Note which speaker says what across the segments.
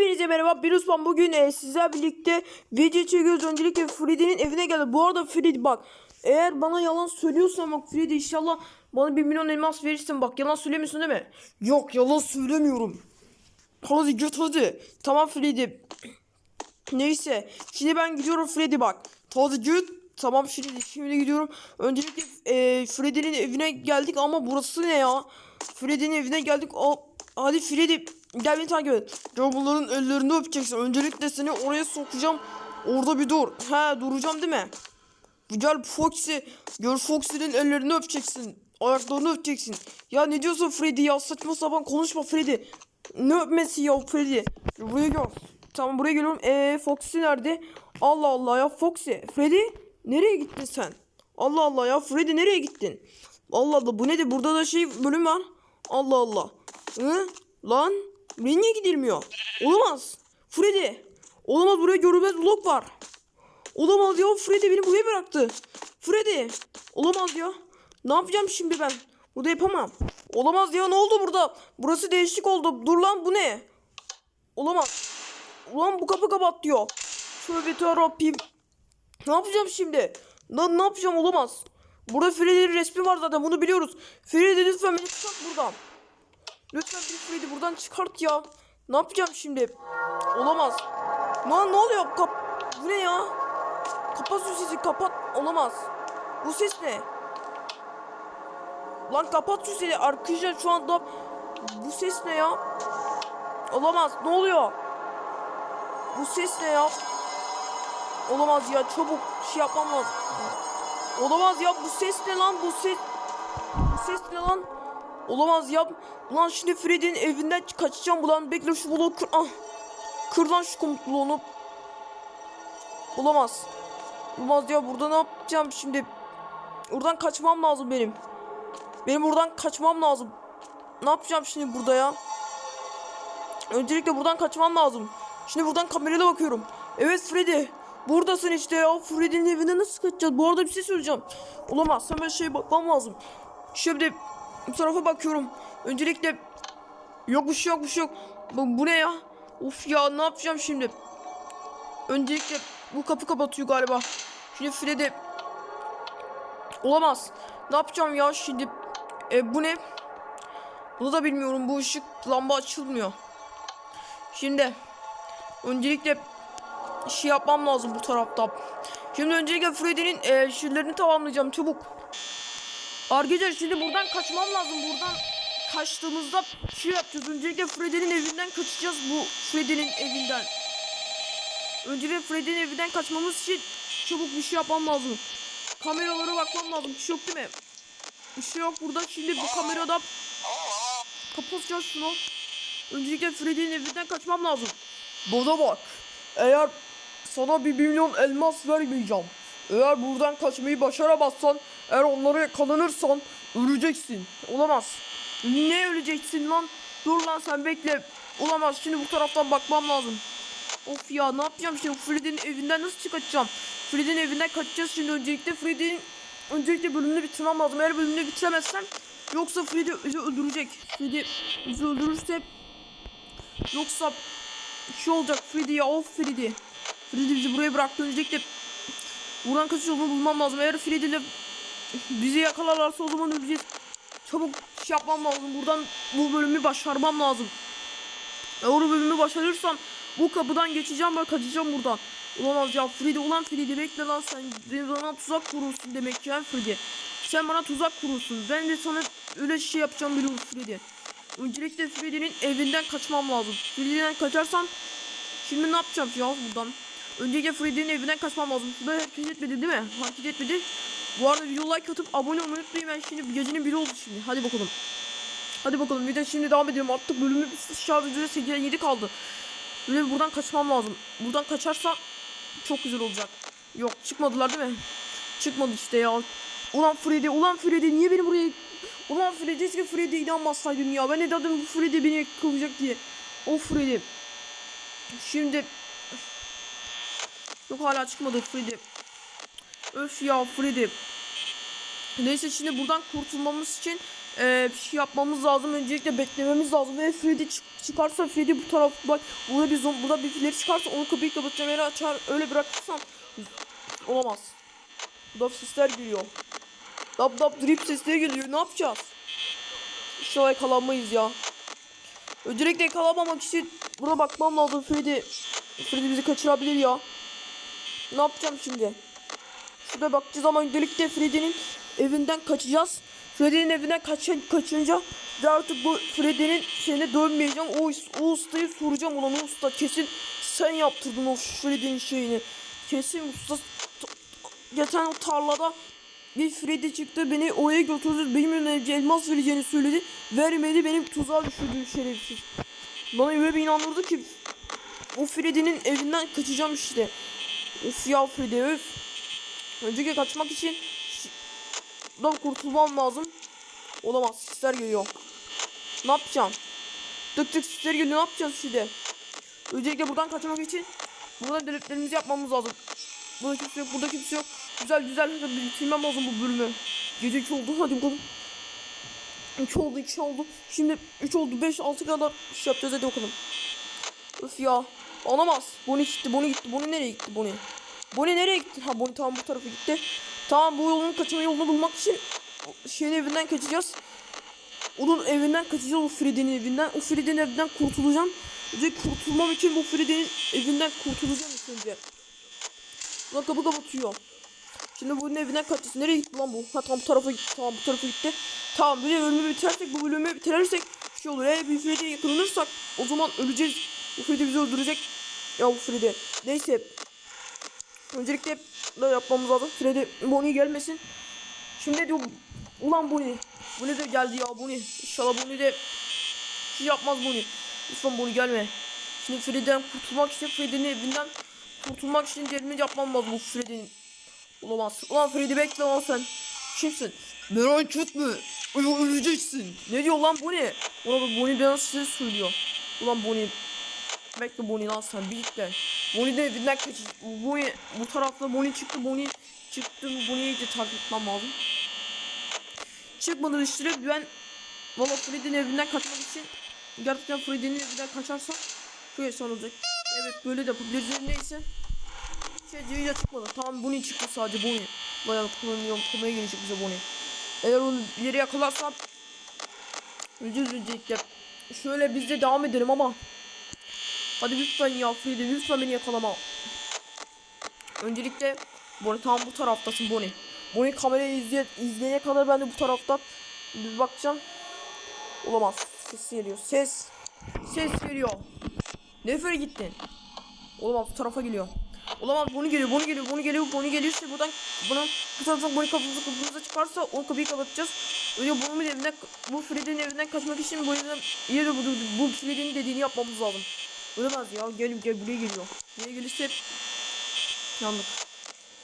Speaker 1: Hepinize merhaba. Osman bugün e, sizlerle birlikte video çekiyoruz. Öncelikle Freddy'nin evine geldi. Bu arada Freddy bak. Eğer bana yalan söylüyorsan bak Freddy inşallah bana bir milyon elmas verirsin. Bak yalan söylemiyorsun değil mi? Yok yalan söylemiyorum. Hadi git hadi. Tamam Freddy. Neyse. Şimdi ben gidiyorum Freddy bak. Hadi git. Tamam şimdi şimdi gidiyorum. Öncelikle e, Freddy'nin evine geldik ama burası ne ya? Freddy'nin evine geldik. O, hadi Freddy gel beni takip et. Bunların ellerini öpeceksin. Öncelikle seni oraya sokacağım. Orada bir dur. He duracağım değil mi? Gel Foxy. Gel Foxy'nin ellerini öpeceksin. Ayaklarını öpeceksin. Ya ne diyorsun Freddy ya? Saçma sapan konuşma Freddy. Ne öpmesi ya Freddy? Buraya gel. Tamam buraya geliyorum. Eee Foxy nerede? Allah Allah ya Foxy. Freddy nereye gittin sen? Allah Allah ya Freddy nereye gittin? Allah Allah bu nedir? Burada da şey bölüm var. Allah Allah. Hı? Lan buraya niye gidilmiyor? Olamaz. Freddy. Olamaz buraya görünmez blok var. Olamaz ya Freddy beni buraya bıraktı. Freddy. Olamaz ya. Ne yapacağım şimdi ben? Burada yapamam. Olamaz ya ne oldu burada? Burası değişik oldu. Dur lan bu ne? Olamaz. Ulan bu kapı kapat diyor. Tövbe yarabbim. Ne yapacağım şimdi? Lan ne yapacağım olamaz. Burada Freddy'nin resmi var zaten bunu biliyoruz. Freddy lütfen beni çıkart buradan. Lütfen bir Freddy buradan çıkart ya. Ne yapacağım şimdi? Olamaz. Lan ne oluyor? Kap bu ne ya? Kapat şu sesi kapat. Olamaz. Bu ses ne? Lan kapat şu sesi. Arkadaşlar şu anda bu ses ne ya? Olamaz. Ne oluyor? Bu ses ne ya? Olamaz ya. Çabuk şey yapmam lazım. Olamaz ya. Bu ses ne lan? Bu ses Bu ses ne lan? Olamaz ya. Ulan şimdi Freddy'nin evinden kaçacağım. Ulan bekle şu bloğu kır. Ah. Kır lan şu komut bloğunu. Olamaz. Olmaz ya burada ne yapacağım şimdi? Buradan kaçmam lazım benim. Benim buradan kaçmam lazım. Ne yapacağım şimdi burada ya? Öncelikle buradan kaçmam lazım. Şimdi buradan kamerayla bakıyorum. Evet Freddy. Buradasın işte ya. Freddy'nin evine nasıl kaçacağız? Bu arada bir şey söyleyeceğim. Olamaz. Hemen şeye bakmam lazım. Şimdi bu tarafa bakıyorum. Öncelikle yok bir şey yok bir şey yok. Bu, bu ne ya? Of ya ne yapacağım şimdi? Öncelikle bu kapı kapatıyor galiba. Şimdi Freddy olamaz. Ne yapacağım ya şimdi? E, bu ne? Bunu da bilmiyorum. Bu ışık lamba açılmıyor. Şimdi öncelikle şey yapmam lazım bu tarafta. Şimdi öncelikle Freddy'nin e, şeylerini tamamlayacağım çabuk. Arkadaşlar şimdi buradan kaçmam lazım. Buradan kaçtığımızda şey yapacağız. Öncelikle Freddy'nin evinden kaçacağız bu Freddy'nin evinden. Öncelikle Freddy'nin evinden kaçmamız için çabuk bir şey yapmam lazım. Kameralara bakmam lazım. Bir şey yok değil mi? Bir şey yok burada. Şimdi bu kamerada kapatacağız şunu. Öncelikle Freddy'nin evinden kaçmam lazım. Bana bak. Eğer sana bir milyon elmas vermeyeceğim. Eğer buradan kaçmayı başaramazsan, eğer onlara yakalanırsan öleceksin. Olamaz. Ne öleceksin lan? Dur lan sen bekle. Olamaz. Şimdi bu taraftan bakmam lazım. Of ya ne yapacağım şimdi Freddy'nin evinden nasıl çıkacağım? Freddy'nin evinden kaçacağız şimdi öncelikle Freddy'nin öncelikle bölümünü bitirmem lazım. Eğer bölümünü bitiremezsem yoksa Freddy bizi öldürecek. Freddy bizi öldürürse yoksa şey olacak Freddy ya of Freddy. Freddy bizi buraya bıraktı öncelikle buradan kaçış yolunu bulmam lazım. Eğer Freddy bizi yakalarlarsa o zaman öleceğiz. Çabuk şey yapmam lazım. Buradan bu bölümü başarmam lazım. Eğer bölümü başarırsam bu kapıdan geçeceğim ve kaçacağım buradan. Olamaz ya Freddy ulan Freddy bekle lan sen bana tuzak kurursun demek ha Freddy. Sen bana tuzak kurursun. Ben de sana öyle şey yapacağım biliyorum Freddy. Öncelikle Freddy'nin evinden kaçmam lazım. Freddy'den kaçarsam şimdi ne yapacağım ya buradan? Öncelikle Freddy'nin evinden kaçmam lazım. Bu da hareket etmedi değil mi? Hareket etmedi. Bu arada video like atıp abone olmayı unutmayın. Ben şimdi gecenin biri oldu şimdi. Hadi bakalım. Hadi bakalım bir de şimdi devam edelim. Artık bölümü şarj videoda 8'e 7 kaldı. Böyle buradan kaçmam lazım. Buradan kaçarsam çok güzel olacak. Yok çıkmadılar değil mi? Çıkmadı işte ya. Ulan Freddy, ulan Freddy niye beni buraya... Ulan Freddy keşke Freddy'ye inanmasaydım ya. Ben ne dedim bu Freddy beni kılacak diye. O Freddy. Şimdi... Yok hala çıkmadı Freddy. Öf ya Freddy. Neyse şimdi buradan kurtulmamız için e, bir şey yapmamız lazım. Öncelikle beklememiz lazım. Ve Freddy çık- çıkarsa Freddy bu taraf bak burada bir zom burada bir fileri çıkarsa onu kapıyı kapatacağım yere açar öyle bırakırsam olamaz. Dap sesler geliyor. Dap dap drip sesleri geliyor. Ne yapacağız? İnşallah yakalanmayız ya. Öncelikle yakalanmamak için burada bakmam lazım Freddy. Freddy bizi kaçırabilir ya. Ne yapacağım şimdi? Şurada bakacağız ama öncelikle Freddy'nin evinden kaçacağız. Freddy'nin evinden kaç kaçınca ve artık bu Freddy'nin şeyine dönmeyeceğim. O, o ustayı soracağım ulan o usta kesin sen yaptırdın o Freddy'nin şeyini. Kesin usta geçen o tarlada bir Freddy çıktı beni oraya götürdü. Benim önüme elmas vereceğini söyledi. Vermedi benim tuzağa düşürdü şerefsiz. Bana öyle bir inandırdı ki o Freddy'nin evinden kaçacağım işte. Of ya Freddy öf. Önceki kaçmak için buradan kurtulmam lazım. Olamaz sisler geliyor. Ne yapacağım? Tık tık sisler geliyor ne yapacağız şimdi? Öncelikle buradan kaçmak için buradan deliklerimizi yapmamız lazım. Burada kimse yok burada kimse yok. Güzel güzel bitirmem lazım bu bölümü. Gece 2 oldu hadi bakalım. 3 oldu 2 oldu. Şimdi 3 oldu 5 6 kadar şey yapacağız hadi bakalım. Öf ya. Olamaz. Bonnie gitti. Bonnie gitti. Bonnie nereye gitti Bonnie? Bonnie nereye gitti? Ha Bonnie tamam bu tarafa gitti. Tamam bu yolun kaçma yolunu bulmak için şeyin evinden kaçacağız. Onun evinden kaçacağız o Freddy'nin evinden. O Freddy'nin evinden kurtulacağım. Ve kurtulmam için bu Freddy'nin evinden kurtulacağım ilk önce. Ulan kapı kapatıyor. Şimdi bunun evinden kaçacağız. Nereye gitti lan bu? Ha tamam bu tarafa gitti. Tamam bu tarafa gitti. Tamam bir bölümü bitirersek bu bölümü bitirirsek şey olur. Eğer bir Freddy'ye yakalanırsak o zaman öleceğiz. Bu Freddy bizi öldürecek. Ya bu Freddy. Neyse. Öncelikle da yapmamız lazım. Freddy Bonnie gelmesin. Şimdi diyor ulan Bonnie. Bonnie de geldi ya Bonnie. İnşallah Bonnie de şey yapmaz Bonnie. Lütfen Bonnie gelme. Şimdi Freddy'den kurtulmak için Freddy'nin evinden kurtulmak için diğerini yapmam lazım bu Freddy'nin. Olamaz. Ulan Freddy bekle lan sen. Kimsin? Merak etme. Öleceksin. Ne diyor lan Bonnie? Ulan bu Bonnie bana size söylüyor. Ulan Bonnie. Bekle Bonnie lan sen birlikte. Bonnie de evinden kaç. Bonnie bu tarafta Bonnie çıktı. Bonnie çıktı. Bonnie'yi de takip etmem lazım. Çıkmadı işte ben Valla Freddy'nin evinden kaçmak için gerçekten Freddy'nin evinden kaçarsam çok efsane olacak. Evet böyle de yapabiliriz. Neyse. Şey Civica çıkmadı. Tamam Bonnie çıktı sadece Bonnie. Bayağı kullanıyorum. Komaya gelecek bize Bonnie. Eğer onu ileri yakalarsam Öleceğiz öncelikle. Şöyle biz de devam edelim ama Hadi lütfen ya Freddy lütfen beni yakalama. Öncelikle Bonnie tam bu taraftasın Bonnie. Bonnie kamerayı izleye, izleyene kadar ben de bu tarafta bir bakacağım. Olamaz. Ses geliyor. Ses. Ses geliyor. Nefer gittin. Olamaz bu tarafa geliyor. Olamaz bunu geliyor, bunu geliyor, bunu geliyor, bunu geliyor. İşte buradan buna bu taraftan bunu kapımıza kapımıza çıkarsa o kapıyı kapatacağız. Öyle bunun evinden bu Freddy'nin evinden kaçmak için bu evden yeri bu, bu Freddy'nin dediğini yapmamız lazım. Ölemez ya. Gel gel buraya geliyor. Buraya gelirse yandık.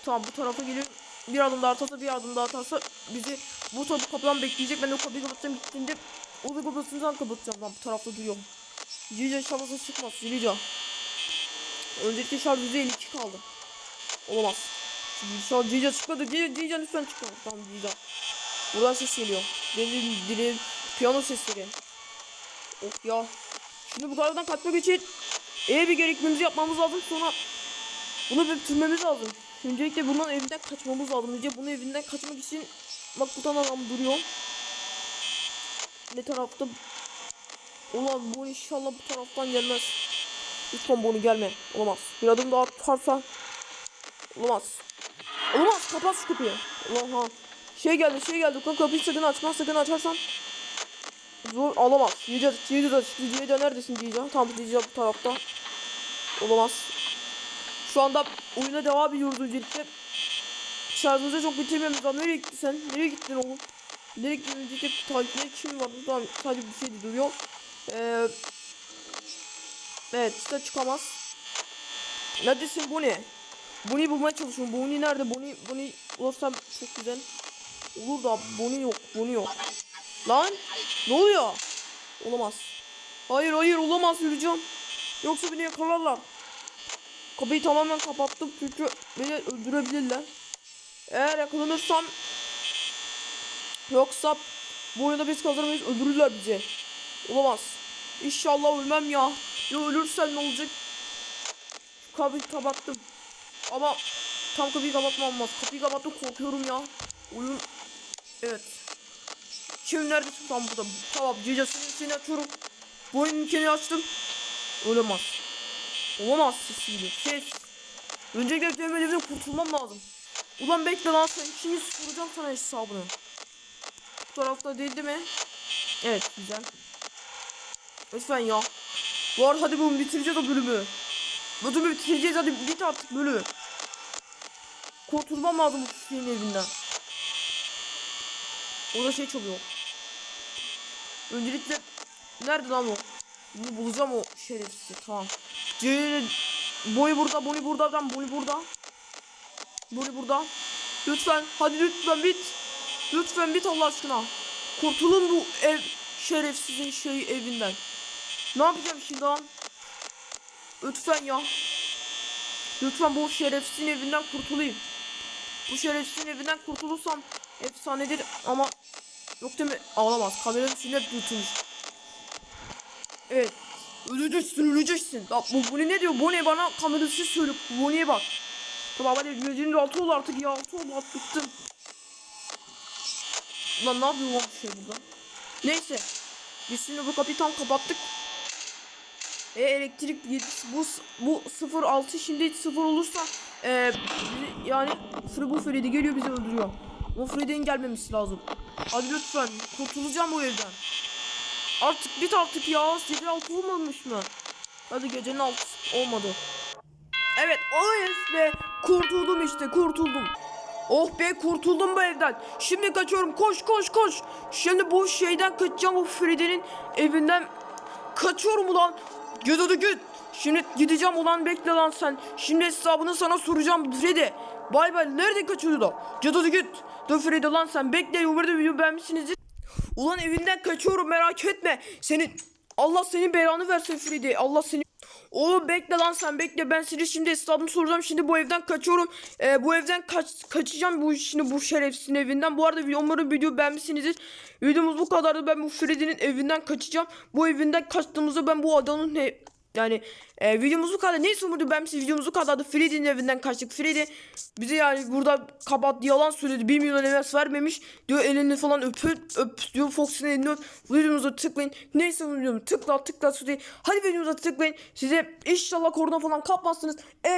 Speaker 1: Tamam bu tarafa geliyor. Bir adım daha atarsa bir adım daha atarsa bizi bu tarafı kapıdan bekleyecek. Ben de kapıyı kapatacağım gittiğinde o da kapatacağım kapatacağım. Ben bu tarafta duruyorum. Cica şabası çıkmaz. Cica. Önceki şarj %52 kaldı. Olamaz. Şu an Cica çıkmadı. Cica, Cica lütfen çıkma. Tamam Cica. Buradan ses geliyor. Benim dilim piyano sesleri. Of ya. Şimdi bu karardan kaçmak için iyi bir gerekmemizi yapmamız lazım. Sonra bunu bitirmemiz lazım. Öncelikle bundan evinden kaçmamız lazım. Önce bunun evinden kaçmak için bak bu tane adam duruyor. Ne tarafta? Ulan bu inşallah bu taraftan gelmez. Lütfen bunu gelme. Olamaz. Bir adım daha atarsa Olamaz. Olamaz. Kapat şu kapıyı. Allah ha. Şey geldi şey geldi. Kapıyı sakın açma. Sakın açarsan Zor alamaz. Cica da çıktı. Cica neredesin Cica? Tamam Cica bu tarafta. Olamaz. Şu anda oyuna devam ediyoruz öncelikle. Şarjımızı çok bitirmemiz lazım. Nereye gittin sen? Nereye gittin oğlum? Nereye gittin? Öncelikle takipte kim var? Tamam sadece bir şey de duruyor. Ee, evet işte çıkamaz. Neredesin Bonnie? Bonnie'yi bulmaya çalışıyorum. Bonnie nerede? Bonnie, Bonnie bulursam çok güzel. Olur da Bonnie yok. Bonnie yok. Lan ne oluyor? Olamaz. Hayır hayır olamaz yürüyeceğim. Yoksa beni yakalarlar. Kapıyı tamamen kapattım çünkü beni öldürebilirler. Eğer yakalanırsam yoksa Bu oyunda biz kazanamayız öldürürler bizi. Olamaz. İnşallah ölmem ya. Ya ölürsem ne olacak? Kapıyı kapattım. Ama tam kapıyı kapatmam lazım. Kapıyı kapattım korkuyorum ya. Oyun... Evet. Şimdi neredesin tam burada? Tamam cecesini seni açıyorum. Bu oyunun içini açtım. Olamaz. Olamaz sesiyle. Ses. Öncelikle demelerine kurtulmam lazım. Ulan bekle lan sen şimdi soracağım sana hesabını. Bu tarafta değildi mi? Evet güzel. Lütfen ya. Var hadi bunu bitireceğiz o bölümü. Bölümü bitireceğiz hadi bit artık bölümü. Kurtulmam lazım bu şeyin evinden. Orada şey çalıyor. Öncelikle nerede lan o? Bunu bulacağım o şerefsizi. Tamam. C Boyu burada, boyu burada, ben boyu burada. Boyu burada. Lütfen, hadi lütfen bit. Lütfen bit Allah aşkına. Kurtulun bu ev şerefsizin şey evinden. Ne yapacağım şimdi lan? Lütfen ya. Lütfen bu şerefsizin evinden kurtulayım. Bu şerefsizin evinden kurtulursam efsanedir ama yok mi? Ağlamaz. Kameranın içinde tutulmuş. Evet. Öleceksin öleceksin. Ya bu, bu ne diyor? Bu ne bana kamerası söyle. Bu neye bak. Tamam hadi gözünün altı ol artık ya. Altı ol artık bıktım. Ulan ne yapıyor lan bu şey burada? Neyse. Biz şimdi bu kapıyı tam kapattık. E elektrik bu bu 06 şimdi 0 olursa e, yani Fre- bu Freddy geliyor bizi öldürüyor. O Freddy'nin gelmemesi lazım. Hadi lütfen kurtulacağım bu evden. Artık bit artık ya. Gece altı olmamış mı? Hadi gecenin altı olmadı. Evet o yes be. Kurtuldum işte kurtuldum. Oh be kurtuldum bu evden. Şimdi kaçıyorum koş koş koş. Şimdi bu şeyden kaçacağım bu Freddy'nin evinden. Kaçıyorum ulan. Git hadi git. Şimdi gideceğim ulan bekle lan sen. Şimdi hesabını sana soracağım Freddy. Bay bay nerede kaçıyordu da? Git hadi git. Dur Freddy lan sen bekle. Umarım video beğenmişsinizdir. Ulan evinden kaçıyorum merak etme. Senin Allah senin belanı versin Freddy. Allah seni Oğlum bekle lan sen bekle ben seni şimdi hesabını soracağım şimdi bu evden kaçıyorum Ee, bu evden kaç kaçacağım bu şimdi bu şerefsizin evinden bu arada umarım video beğenmişsinizdir videomuz bu kadardı ben bu Freddy'nin evinden kaçacağım bu evinden kaçtığımızda ben bu adamın yani e, videomuz bu kadar. Neyse umarım beğenmişsiniz videomuz bu kadardı. Freddy'nin evinden kaçtık. Freddy bize yani burada kapat yalan söyledi. 1 milyon evers vermemiş. Diyor elini falan öp öp diyor Fox'un elini öp. Videomuza tıklayın. Neyse videomu tıkla tıkla tıkla. Hadi videomuza tıklayın. Size inşallah korona falan kapmazsınız. Ev